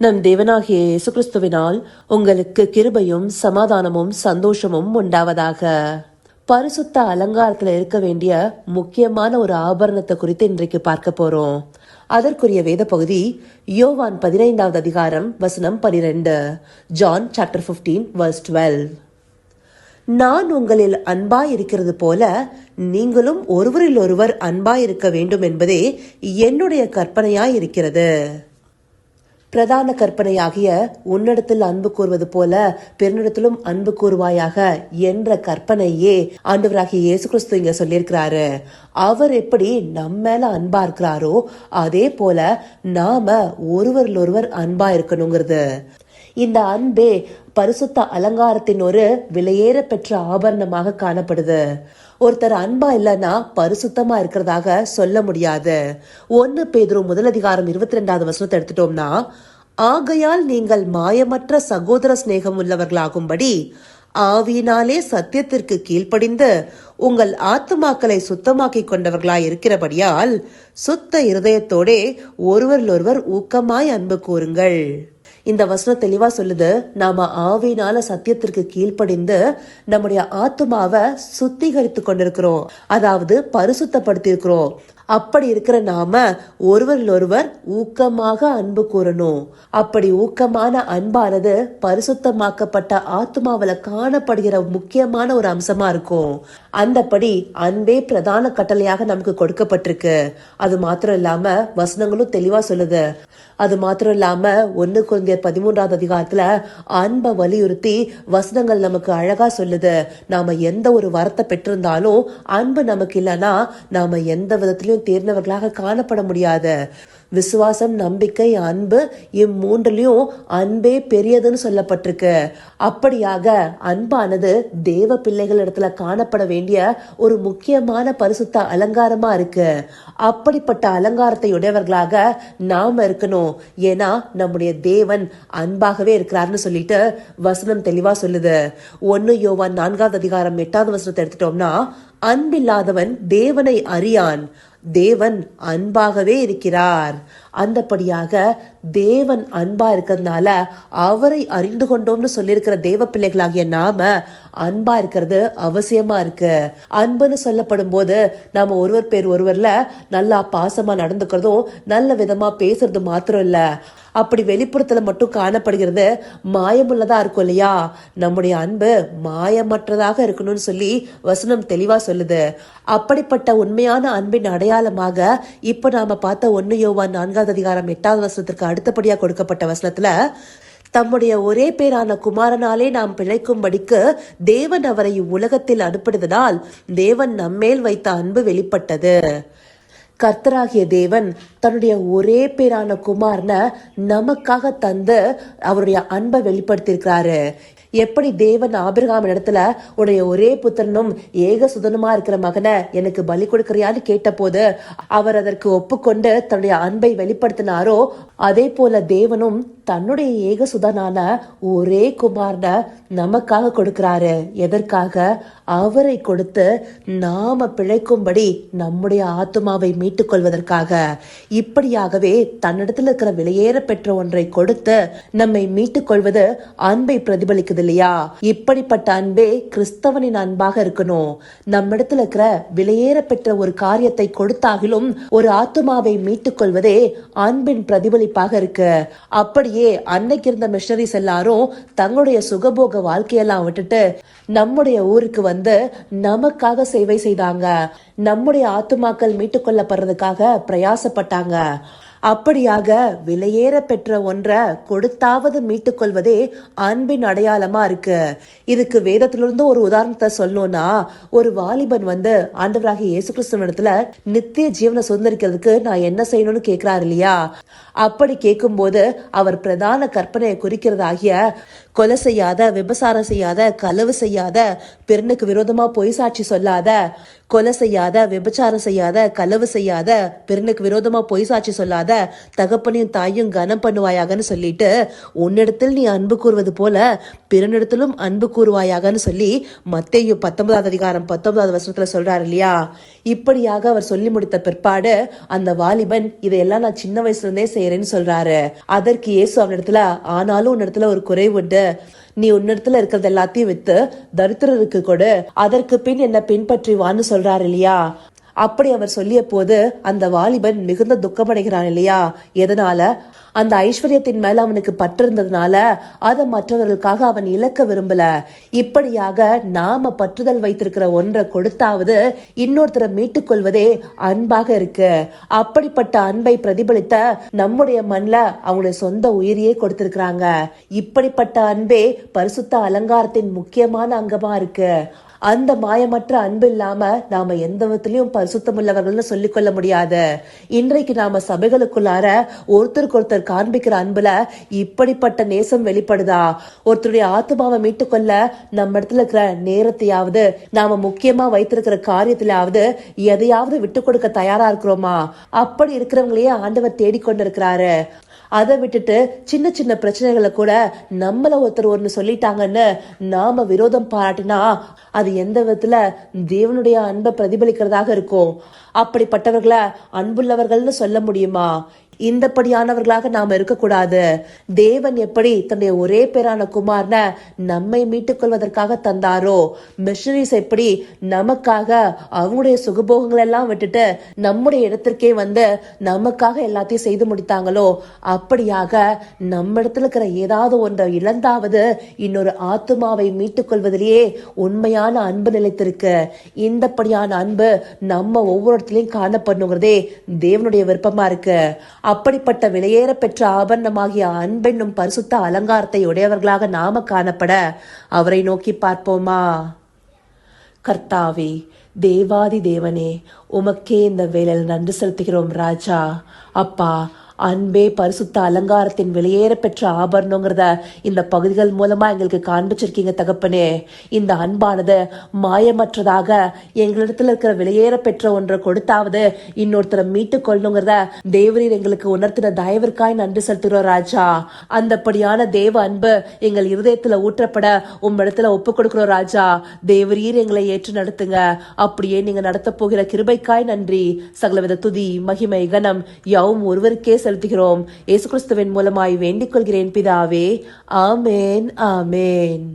நம் தேவனாகிய இயேசு கிறிஸ்துவினால் உங்களுக்கு கிருபையும் சமாதானமும் சந்தோஷமும் உண்டாவதாக. பரிசுத்த அலங்காரத்துல இருக்க வேண்டிய முக்கியமான ஒரு ஆபரணத்தை குறித்து இன்றைக்கு பார்க்க போறோம். அதற்குரிய வேத பகுதி யோவான் பதினைந்தாவது அதிகாரம் வசனம் பனிரெண்டு. John chapter fifteen verse twelve நான் உங்களில் அன்பாயிருக்கிறது போல நீங்களும் ஒருவரில் ஒருவர் அன்பாயிருக்க வேண்டும் என்பதே என்னுடைய கற்பனையாய் இருக்கிறது பிரதான கற்பனையாகிய உன்னிடத்தில் அன்பு கூறுவது போல பெருநிடத்திலும் அன்பு கூறுவாயாக என்ற கற்பனையே ஆண்டவராகிய இயேசு கிறிஸ்து இங்க சொல்லியிருக்கிறாரு. அவர் எப்படி நம்ம மேல அன்பா இருக்கிறாரோ அதே போல நாம ஒருவரில் ஒருவர் அன்பா இருக்கணுங்கிறது. இந்த அன்பே பரிசுத்த அலங்காரத்தின் ஒரு விலையேற பெற்ற ஆபரணமாக காணப்படுது. ஒருத்தர் அன்பா இல்லைன்னா பரிசுத்தமா இருக்கிறதாக சொல்ல முடியாது. ஒன்னு பேதுரு முதலதிகாரம் இருபத்தி ரெண்டாவது வசனத்தை எடுத்துட்டோம்னா ஆகையால் நீங்கள் மாயமற்ற சகோதர சிநேகம் உள்ளவர்களாகும்படி ஆவியினாலே சத்தியத்திற்கு கீழ்ப்படிந்து உங்கள் ஆத்துமாக்களை சுத்தமாக்கிக் கொண்டவர்களாய் இருக்கிறபடியால் சுத்த இருதயத்தோடே ஒருவரில் ஒருவர் ஊக்கமாய் அன்பு கூறுங்கள். இந்த வசனம் தெளிவா சொல்லுது நாம ஆவினால சத்தியத்திற்கு கீழ்ப்படிந்து நம்முடைய ஆத்துமாவை சுத்திகரித்து கொண்டிருக்கிறோம். அதாவது பரிசுத்தப்படுத்தி இருக்கிறோம் அப்படி இருக்கிற நாம ஒருவரிலொருவர் ஊக்கமாக அன்பு கூறணும். அப்படி ஊக்கமான அன்பானது பரிசுத்தமாக்கப்பட்ட ஆத்மாவில காணப்படுகிற முக்கியமான ஒரு அம்சமா இருக்கும். அந்தபடி அன்பே பிரதான கட்டளையாக நமக்கு கொடுக்கப்பட்டிருக்கு. அது மாத்திரம் இல்லாம வசனங்களும் தெளிவா சொல்லுது. அது மாத்திரம் இல்லாம ஒன்னு குழந்தையர் பதிமூன்றாவது அதிகாரத்துல அன்பை வலியுறுத்தி வசனங்கள் நமக்கு அழகா சொல்லுது. நாம எந்த ஒரு வரத்தை பெற்றிருந்தாலும் அன்பு நமக்கு இல்லைன்னா நாம எந்த விதத்திலையும் தேர்ந்தவர்களாக காணப்பட முடியாது விசுவாசம் நம்பிக்கை அன்பு இம்மூன்றுலயும் அன்பே பெரியதுன்னு சொல்லப்பட்டிருக்கு. அப்படியாக அன்பானது தேவ பிள்ளைகள் இடத்துல காணப்பட வேண்டிய ஒரு முக்கியமான பரிசுத்த அலங்காரமா இருக்கு. அப்படிப்பட்ட அலங்காரத்தை உடையவர்களாக நாம இருக்கணும். ஏன்னா நம்முடைய தேவன் அன்பாகவே இருக்கிறாருன்னு சொல்லிட்டு வசனம் தெளிவா சொல்லுது. ஒன்னு யோவான் நான்காவது அதிகாரம் எட்டாவது வசனத்தை எடுத்துட்டோம்னா அன்பில்லாதவன் தேவனை அறியான். தேவன் அன்பாகவே இருக்கிறார். அந்தபடியாக தேவன் அன்பா இருக்கிறதுனால அவரை அறிந்து கொண்டோம்னு சொல்லியிருக்கிற தேவ பிள்ளைகளாகிய நாம அன்பா இருக்கிறது அவசியமா இருக்கு. அன்புன்னு சொல்லப்படும் போது நாம ஒருவர் பேர் ஒருவர்ல நல்லா பாசமா நடந்துக்கிறதும் நல்ல விதமா பேசுறது மாத்திரம் இல்ல. அப்படி வெளிப்புறத்துல மட்டும் காணப்படுகிறது மாயமுள்ளதா இருக்கும் இல்லையா? நம்முடைய அன்பு மாயமற்றதாக இருக்கணும்னு சொல்லி வசனம் தெளிவா சொல்லுது. அப்படிப்பட்ட உண்மையான அன்பின் அடையாளமாக இப்ப நாம பார்த்த ஒன்னு யோவான் நான்காவது அதிகாரம் எட்டாவது வசனத்திற்கு அடுத்தபடியா கொடுக்கப்பட்ட வசனத்தில் தம்முடைய ஒரே பேரான குமாரனாலே நாம் பிழைக்கும்படிக்கு தேவன் அவரை இவ்வுலகத்தில் அனுப்பினதனால் தேவன் நம்மேல் வைத்த அன்பு வெளிப்பட்டது. கர்த்தராகிய தேவன் தன்னுடைய ஒரே பேரான குமாரனை நமக்காக தந்து அவருடைய அன்பை வெளிப்படுத்தியிருக்கிறாரு. எப்படி தேவன் ஆபிரகாம் இடத்துல உடைய ஒரே புத்திரனும் ஏக சுதனுமா இருக்கிற மகனை எனக்கு பலி கொடுக்கிறியான்னு கேட்டபோது அவர் அதற்கு ஒப்புக்கொண்டு தன்னுடைய அன்பை வெளிப்படுத்தினாரோ அதே போல தேவனும் தன்னுடைய ஏக சுதனான ஒரே குமாரனை நமக்காக கொடுக்கிறாரு. எதற்காக? அவரை கொடுத்து நாம பிழைக்கும்படி நம்முடைய ஆத்மாவை மீட்டுக் கொள்வதற்காக இப்படியாகவே தன்னிடத்தில் இருக்கிற விலையேற பெற்ற ஒன்றை கொடுத்து நம்மை மீட்டுக் கொள்வது அன்பை பிரதிபலிக்குது இல்லையா இப்படிப்பட்ட அன்பே கிறிஸ்தவனின் அன்பாக இருக்கணும். நம்மிடத்தில் இருக்கிற விலையேற பெற்ற ஒரு காரியத்தை கொடுத்தாகிலும் ஒரு ஆத்துமாவை மீட்டுக் கொள்வதே அன்பின் பிரதிபலிப்பாக இருக்கு. அப்படியே அன்னைக்கு இருந்த மிஷனரிஸ் எல்லாரும் தங்களுடைய சுகபோக வாழ்க்கையெல்லாம் விட்டுட்டு நம்முடைய ஊருக்கு வந்து நமக்காக சேவை செய்தாங்க. நம்முடைய ஆத்துமாக்கள் மீட்டுக்கொள்ளப்படுறதுக்காக பிரயாசப்பட்டாங்க. அப்படியாக விலையேற பெற்ற ஒன்றை கொடுத்தாவது மீட்டுக்கொள்வதே அன்பின் அடையாளமா இருக்கு. இதுக்கு வேதத்திலிருந்து ஒரு உதாரணத்தை சொல்லணும்னா ஒரு வாலிபன் வந்து ஆண்டவராக இயேசு கிறிஸ்துவனத்துல நித்திய ஜீவனை சுதந்திரிக்கிறதுக்கு நான் என்ன செய்யணும்னு கேட்கிறாரு இல்லையா? அப்படி கேட்கும்போது அவர் பிரதான கற்பனையை குறிக்கிறதாகிய கொலை செய்யாத விபசாரம் செய்யாத களவு செய்யாத பெருனுக்கு விரோதமா பொய் சாட்சி சொல்லாத கொலை செய்யாத விபச்சாரம் செய்யாத களவு செய்யாத பெருனுக்கு விரோதமா பொய் சாட்சி சொல்லாத தகப்பனையும் தாயும் கனம் பண்ணுவாயாகன்னு சொல்லிட்டு உன்னிடத்தில் நீ அன்பு கூறுவது போல பிறனிடத்திலும் அன்பு கூறுவாயாகன்னு சொல்லி மத்தையும் பத்தொன்பதாவது அதிகாரம் பத்தொன்பதாவது வருஷத்துல சொல்றாரு இல்லையா? இப்படியாக அவர் சொல்லி முடித்த பிற்பாடு அந்த வாலிபன் இதையெல்லாம் நான் சின்ன வயசுல இருந்தே செய்யறேன்னு சொல்றாரு. அதற்கு இயேசு அவனிடத்துல ஆனாலும் உன்னிடத்துல ஒரு குறைவு உண்டு. நீ உன்னிடத்துல இருக்கிறது எல்லாத்தையும் வித்து தரித்திரருக்கு கொடு. அதற்கு பின் என்ன பின்பற்றி வான்னு சொல்றாரு இல்லையா? அப்படி அவர் சொல்லிய போது அந்த வாலிபன் மிகுந்த துக்கமடைகிறான் இல்லையா? எதனால? அந்த ஐஸ்வர்யத்தின் மேல அவனுக்கு பற்று இருந்ததுனால அதை மற்றவர்களுக்காக அவன் இழக்க விரும்பல. இப்படியாக நாம பற்றுதல் வைத்திருக்கிற ஒன்றை கொடுத்தாவது இன்னொருத்தரை மீட்டுக் கொள்வதே அன்பாக இருக்கு. அப்படிப்பட்ட அன்பை பிரதிபலித்த நம்முடைய மண்ல அவங்களுடைய சொந்த உயிரியே கொடுத்திருக்கிறாங்க. இப்படிப்பட்ட அன்பே பரிசுத்த அலங்காரத்தின் முக்கியமான அங்கமா இருக்கு. அந்த மாயமற்ற அன்பு இல்லாம நாம எந்த விதத்திலையும் பரிசுத்தமுள்ளவர்கள்னு சொல்லிக் கொள்ள முடியாது. இன்றைக்கு நாம சபைகளுக்குள்ளார ஒருத்தருக்கு ஒருத்தர் காண்பிக்கிற அன்புல இப்படிப்பட்ட நேசம் வெளிப்படுதா? ஒருத்தருடைய ஆத்மாவை மீட்டுக்கொள்ள நம்ம இடத்துல இருக்கிற நேரத்தையாவது நாம முக்கியமா வைத்திருக்கிற காரியத்திலாவது எதையாவது விட்டு கொடுக்க தயாரா இருக்கிறோமா? அப்படி இருக்கிறவங்களையே ஆண்டவர் தேடிக்கொண்டிருக்கிறாரு அதை விட்டுட்டு சின்ன சின்ன பிரச்சனைகளை கூட நம்மள ஒருத்தர் ஒன்று சொல்லிட்டாங்கன்னு நாம விரோதம் பாராட்டினா அது எந்த விதத்துல தேவனுடைய அன்பை பிரதிபலிக்கிறதாக இருக்கும்? அப்படிப்பட்டவர்களை அன்புள்ளவர்கள்னு சொல்ல முடியுமா? இந்தப்படியானவர்களாக நாம் இருக்கக்கூடாது. தேவன் எப்படி தன்னுடைய ஒரே பேரான குமாரன நம்மை மீட்டுக் கொள்வதற்காக தந்தாரோ மிஷனரிஸ் எப்படி நமக்காக அவங்களுடைய சுகபோகங்கள் எல்லாம் விட்டுட்டு நம்முடைய இடத்திற்கே வந்து நமக்காக எல்லாத்தையும் செய்து முடித்தாங்களோ அப்படியாக நம்ம இடத்துல இருக்கிற ஏதாவது ஒன்றை இழந்தாவது இன்னொரு ஆத்துமாவை மீட்டுக் கொள்வதிலேயே உண்மையான அன்பு நிலைத்திருக்கு. இந்தப்படியான அன்பு நம்ம ஒவ்வொரு இடத்துலயும் காணப்படணுங்கிறதே தேவனுடைய விருப்பமா இருக்கு. அப்படிப்பட்ட விலையேற பெற்ற ஆபரணமாகிய அன்பென்னும் பரிசுத்த அலங்காரத்தை உடையவர்களாக நாம காணப்பட அவரை நோக்கி பார்ப்போமா? கர்த்தாவே தேவாதி தேவனே உமக்கே இந்த வேலையில் நன்றி செலுத்துகிறோம் ராஜா. அப்பா அன்பே பரிசுத்த அலங்காரத்தின் வெளியேற பெற்ற ஆபரணங்கிறத இந்த பகுதிகள் மூலமா எங்களுக்கு காண்பிச்சிருக்கீங்க தகப்பனே. இந்த அன்பானது மாயமற்றதாக எங்களிடத்துல இருக்கிற வெளியேற பெற்ற ஒன்றை கொடுத்தாவது இன்னொருத்தரை மீட்டுக் கொள்ளணுங்கிறத தேவரீர் எங்களுக்கு உணர்த்தின தயவிற்காய் நன்றி செலுத்துகிறோம் ராஜா. அந்தப்படியான தேவ அன்பு எங்கள் இருதயத்துல ஊற்றப்பட உம்மிடத்துல ஒப்பு கொடுக்கிறோம் ராஜா. தேவரீர் எங்களை ஏற்று நடத்துங்க. அப்படியே நீங்க நடத்த போகிற கிருபைக்காய் நன்றி. சகலவித துதி மகிமை கனம் யாவும் ஒருவருக்கே செலுத்துகிறோம். இயேசு கிறிஸ்துவின் மூலமாய் வேண்டிக் கொள்கிறேன் பிதாவே. ஆமேன் ஆமேன்.